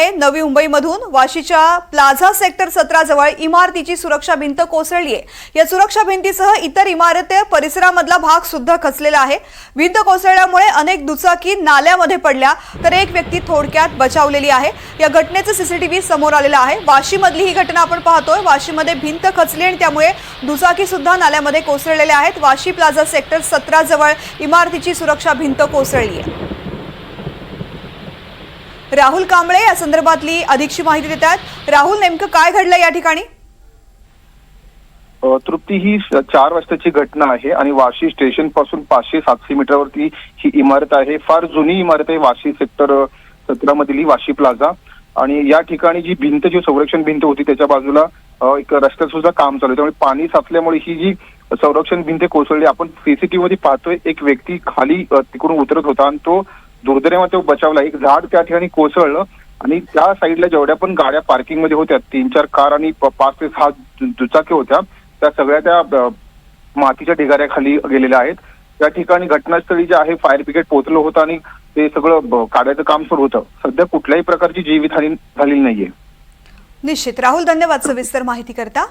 आहे. नवी मुंबईमधून वाशीच्या plaza sector सतराजवळ इमारतीची सुरक्षा भिंत कोसळली आहे. या सुरक्षा भिंतीसह इतर इमारती परिसरामधला भाग सुद्धा खचलेला आहे. भिंत कोसळल्यामुळे अनेक दुचाकी नाल्यामध्ये पडल्या तर एक व्यक्ती थोडक्यात बचावलेली आहे. या घटनेचं सीसीटीव्ही समोर आलेलं आहे. वाशीमधली ही घटना आपण पाहतोय. वाशीमध्ये भिंत खचली आणि त्यामुळे दुचाकी सुद्धा नाल्यामध्ये कोसळलेल्या आहेत. वाशी प्लाझा सेक्टर सतराजवळ इमारतीची सुरक्षा भिंत कोसळली आहे. राहुल कांबळे या संदर्भातली अधिकची माहिती देतात राहुल नेमकं काय घडलं या ठिकाणी? तृप्ती ही चार वाजताची घटना आहे आणि वाशी स्टेशनपासून पाचशे सातशे मीटरवरती ही इमारत आहे. फार जुनी इमारत आहे वाशी सेक्टर सतरा मधली वाशी प्लाझा. आणि या ठिकाणी जी भिंत जी संरक्षण भिंत होती त्याच्या बाजूला एक रस्त्यात सुद्धा काम चालू आहे. त्यामुळे पाणी साचल्यामुळे ही जी संरक्षण भिंत कोसळली आपण सीसीटीव्ही मध्ये पाहतोय एक व्यक्ती खाली तिकडून उतरत होता आणि तो दुर्दैवाने तो बचावला. एक झाड त्या ठिकाणी कोसळलं आणि त्या साईडला जेवढ्या पण गाड्या पार्किंगमध्ये होत्या तीन चार कार आणि पाच ते सहा दुचाकी होत्या त्या सगळ्या त्या मातीच्या ढिगाऱ्याखाली गेलेल्या आहेत. त्या ठिकाणी घटनास्थळी जे आहे फायर ब्रिगेड पोहोचलं होतं आणि ते सगळं काढायचं काम सुरू होतं. सध्या कुठल्याही प्रकारची जीवितहानी झालेली नाहीये. निश्चित. राहुल धन्यवाद सविस्तर माहिती करता